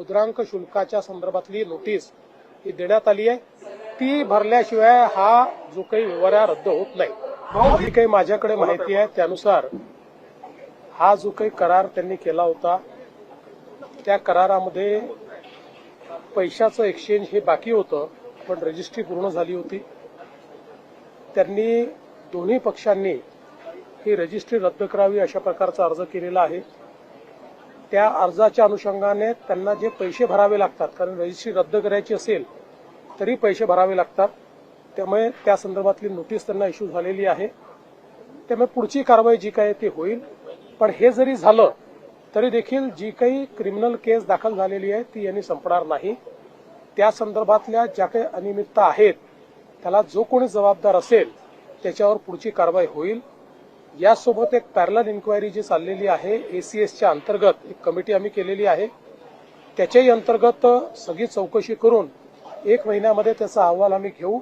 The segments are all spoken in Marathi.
मुद्रांक शुल्काच्या संदर्भातली नोटीस ही देण्यात आली आहे. ती भरल्याशिवाय हा जो काही व्यवहार रद्द होत नाही. जी काही माझ्याकडे माहिती आहे त्यानुसार हा जो काही करार त्यांनी केला होता त्या करारामध्ये पैशाचं एक्सचेंज हे बाकी होतं पण रजिस्ट्री पूर्ण झाली होती. त्यांनी दोन्ही पक्षांनी ही रजिस्ट्री रद्द करावी अशा प्रकारचा अर्ज केलेला आहे. त्या अर्जाच्या अनुषंगाने त्यांना जे पैसे भरावे लागतात कारण रजिस्ट्री रद्द करायची असेल तरी पैसे भरावे लागतात. त्यामुळे त्या संदर्भातली नोटीस त्यांना इश्यू झालेली आहे. त्यामुळे पुढची कारवाई जी काय आहे ती होईल. पण हे जरी झालं तरी देखील जी काही क्रिमिनल केस दाखल झालेली आहे ती यांनी संपणार नाही. त्या संदर्भातल्या ज्या काही अनियमितता आहेत त्याला जो कोणी जबाबदार असेल त्याच्यावर पुढची कारवाई होईल. यासोबत एक पॅरल इन्क्वायरी जी चाललेली आहे एसीएसच्या अंतर्गत एक कमिटी आम्ही केलेली आहे. त्याच्याही अंतर्गत सगळी चौकशी करून एक महिन्यामध्ये त्याचा अहवाल आम्ही घेऊ.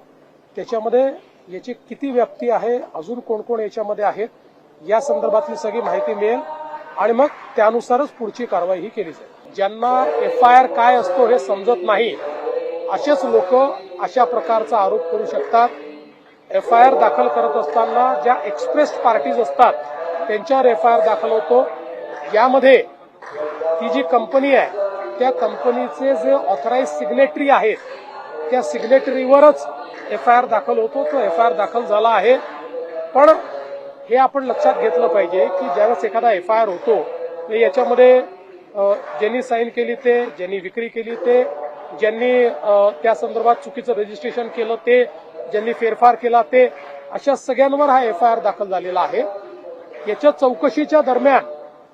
त्याच्यामध्ये याची किती व्याप्ती आहे अजून कोण कोण याच्यामध्ये आहेत या संदर्भातली सगळी माहिती मिळेल. आणि मग त्यानुसारच पुढची कारवाई ही केली जाईल. ज्यांना एफ आय आर काय असतो हे समजत नाही असेच लोक अशा प्रकारचा आरोप करू शकतात. एफ आय आर दाखल करत असताना ज्या एक्सप्रेस पार्टीज असतात त्यांच्यावर एफ आय आर दाखल होतो. यामध्ये ती जी कंपनी आहे त्या कंपनीचे जे ऑथराईज सिग्नेटरी आहेत त्या सिग्नेटरीवरच एफ आय आर दाखल होतो. तो एफ आय आर दाखल झाला आहे. पण हे आपण लक्षात घेतलं पाहिजे की ज्यावेळेस एखादा एफ आय आर होतो याच्यामध्ये ज्यांनी साईन केली ते ज्यांनी विक्री केली ते ज्यांनी त्या संदर्भात चुकीचं रजिस्ट्रेशन केलं ते ज्यांनी फेरफार केला ते अशा सगळ्यांवर हा एफ आय आर दाखल झालेला आहे. याच्या चौकशीच्या दरम्यान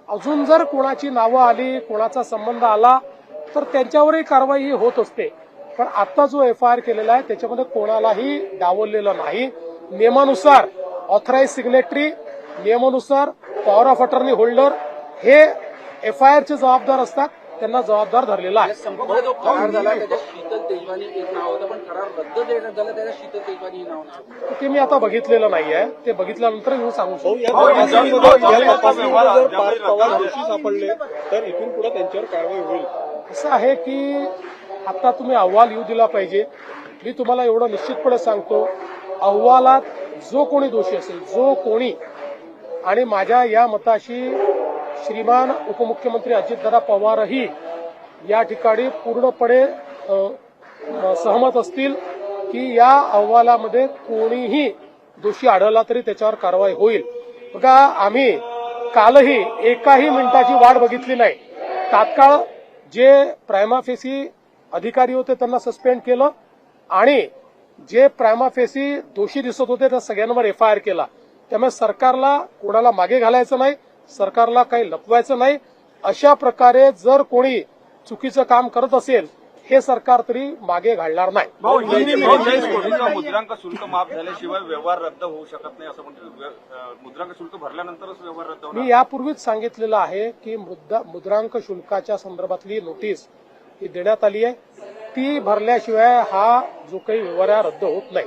अजून जर कोणाची नावं आली कोणाचा संबंध आला तर त्यांच्यावरही कारवाई होत असते. पण आता जो एफ आय आर केलेला आहे त्याच्यामध्ये कोणालाही डावललेलं नाही. नियमानुसार ऑथराईज सिग्नेटरी नियमानुसार पॉवर ऑफ अटर्नी होल्डर हे एफ आय आरचे जबाबदार असतात. त्यांना जबाबदार धरलेला आहे. जो करार झाला त्याच्यात शीतल तेजवानी एक नाव होतं पण करार रद्द देण्यात झाला त्याच्यात शीतल तेजवानी हे नाव नाही ते मी आता बघितलेलं नाहीये. ते बघितल्यानंतर मी सांगू शकतो. सापडले तर इथून पुढे त्यांच्यावर कारवाई होईल. असं आहे की आता तुम्ही अहवाल येऊ दिला पाहिजे. मी तुम्हाला एवढं निश्चितपणे सांगतो अहवालात जो कोणी दोषी असेल जो कोणी आणि माझ्या या मताशी श्रीमान उपमुख्यमंत्री अजितदादा पवारही या ठिकाणी पूर्णपणे सहमत असतील की या अहवालामध्ये कोणीही दोषी आढळला तरी त्याच्यावर कारवाई होईल. बघा आम्ही कालही एकाही मिनिटाची वाट बघितली नाही. तात्काळ जे प्रायमाफेसी अधिकारी होते त्यांना सस्पेंड केलं आणि जे प्रायमाफेसी दोषी दिसत होते त्या सगळ्यांवर एफ आय आर केला. त्यामुळे सरकारला कोणाला मागे घालायचं नाही. सरकारला काही लपवायचं नाही. अशा प्रकारे जर कोणी चुकीचं काम करत असेल हे सरकार तरी मागे घालणार नाही. मुद्रांक शुल्क माफ झाल्याशिवाय व्यवहार रद्द होऊ शकत नाही असं मुद्रांक शुल्क भरल्यानंतरच व्यवहार रद्द होणार. मी यापूर्वीच सांगितलेलं आहे की मुद्रांक शुल्काच्या संदर्भातली नोटीस ही देण्यात आली आहे. ती भरल्याशिवाय हा जो काही व्यवहार रद्द होत नाही.